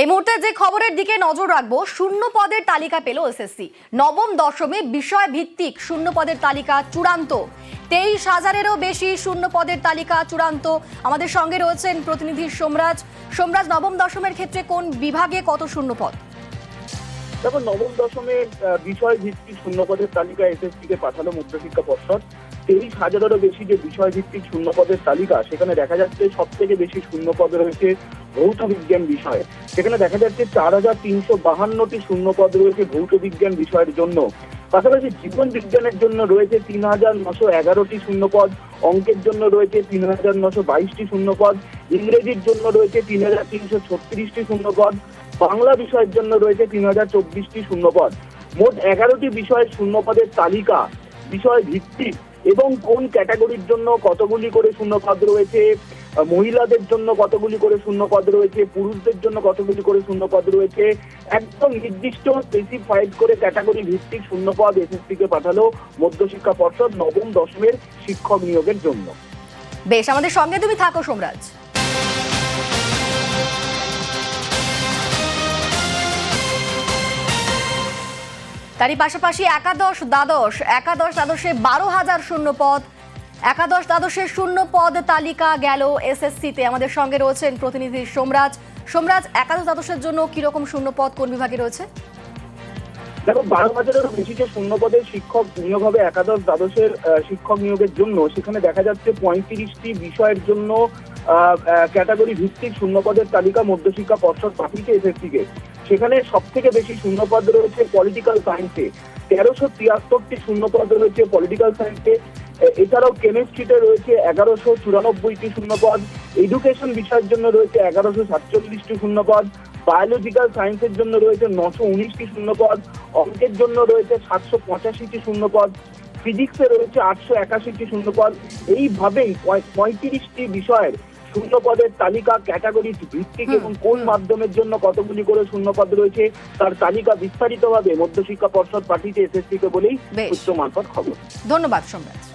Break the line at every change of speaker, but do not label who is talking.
এই মুহূর্তে যে খবরের দিকে নজর রাখব, শূন্য পদের তালিকা পেল এসএসসি। নবম দশমে বিষয় ভিত্তিক শূন্য পদের তালিকা চূড়ান্ত। তেইশ হাজারেরও বেশি শূন্য পদের তালিকা চূড়ান্ত। আমাদের সঙ্গে রয়েছেন প্রতিনিধি সোমরাজ। সোমরাজ, নবম দশমের ক্ষেত্রে কোন বিভাগে কত শূন্য পদ?
দেখো, নবম দশমে বিষয় ভিত্তিক শূন্যপদের তালিকা এসএসসি কে পাঠালো মধ্যশিক্ষা পর্ষদ। তেইশ হাজারেরও বেশি যে বিষয় ভিত্তিক শূন্যপদের তালিকা, সেখানে দেখা যাচ্ছে সব থেকে বেশি শূন্য শূন্যপদ রয়েছে ভৌত বিজ্ঞান বিষয়ে। সেখানে দেখা যাচ্ছে চার হাজার তিনশো বাহান্নটি শূন্যপদ রয়েছে ভৌত বিজ্ঞান বিষয়ের জন্য। পাশাপাশি জীবন বিজ্ঞানের জন্য রয়েছে তিন হাজার নশো এগারোটি শূন্যপদ, অঙ্কের জন্য রয়েছে তিন হাজার নশো বাইশটি শূন্যপদ, ইংরেজির জন্য রয়েছে তিন হাজার তিনশো ছত্রিশটি শূন্যপদ, বাংলা বিষয়ের জন্য রয়েছে তিন হাজার চব্বিশটি শূন্যপদ। মোট এগারোটি বিষয়ের শূন্যপদের তালিকা, বিষয় ভিত্তিক, এবং কোন ক্যাটাগরির জন্য কতগুলি করে শূন্যপদ রয়েছে মহিলাদের জন্য কতগুলি করে শূন্যপদ রয়েছে, পুরুষদের জন্য কতগুলি করে শূন্যপদ রয়েছে, একদম নির্দিষ্ট স্পেসিফাইড করে ক্যাটাগরি ভিত্তিক শূন্যপদ এসএসসি কে পাঠালো মধ্যশিক্ষা পর্ষদ নবম দশমের শিক্ষক নিয়োগের জন্য।
বেশ, আমাদের সঙ্গে তুমি থাকো সোমরাজ। তারই পাশাপাশি একাদশ দ্বাদশ, একাদশ দ্বাদশে বারো হাজার শূন্য পদ একাদশ দ্বাদশের শূন্য পদ তালিকা গেল এসএসসিতে। আমাদের সঙ্গে রয়েছেন প্রতিনিধি সোমরাজ। সোমরাজ, একাদশ দ্বাদশের জন্য কীরকম শূন্য পদ কোন বিভাগে রয়েছে?
দেখো, বারো হাজারেরও বেশি যে শূন্য পদের শিক্ষক নিয়োগ হবে একাদশ দ্বাদশের শিক্ষক নিয়োগের জন্য, সেখানে দেখা যাচ্ছে পঁয়ত্রিশটি বিষয়ের জন্য ক্যাটাগরি ভিত্তিক শূন্য পদের তালিকা মধ্যশিক্ষা পর্ষদ পাঠিয়েছে এসএসসি কে সেখানে সব থেকে বেশি শূন্যপদ রয়েছে পলিটিক্যাল সায়েন্সে। তেরোশো তিয়াত্তরটি শূন্যপদ রয়েছে পলিটিক্যাল সায়েন্সে। এছাড়াও কেমিস্ট্রিতে রয়েছে এগারোশো চুরানব্বইটি শূন্যপদ এডুকেশন বিষয়ের জন্য রয়েছে এগারোশো সাতচল্লিশটি শূন্যপদ বায়োলজিক্যাল সায়েন্সের জন্য রয়েছে নশো উনিশটি শূন্যপদ অঙ্কের জন্য রয়েছে সাতশো পঁচাশিটি শূন্যপদ ফিজিক্সে রয়েছে আটশো একাশিটি শূন্যপদ। এইভাবেই পঁয়- পঁয়ত্রিশটি বিষয়ের শূন্যপদের তালিকা ক্যাটাগরি ভিত্তিক এবং কোন মাধ্যমের জন্য কতগুলি করে শূন্যপদ রয়েছে তার তালিকা বিস্তারিতভাবে মধ্যশিক্ষা পর্ষদ পাঠিয়েছে এসএসসি কে বলেই উচ্চ মারফত খবর।
ধন্যবাদ সোমরাজ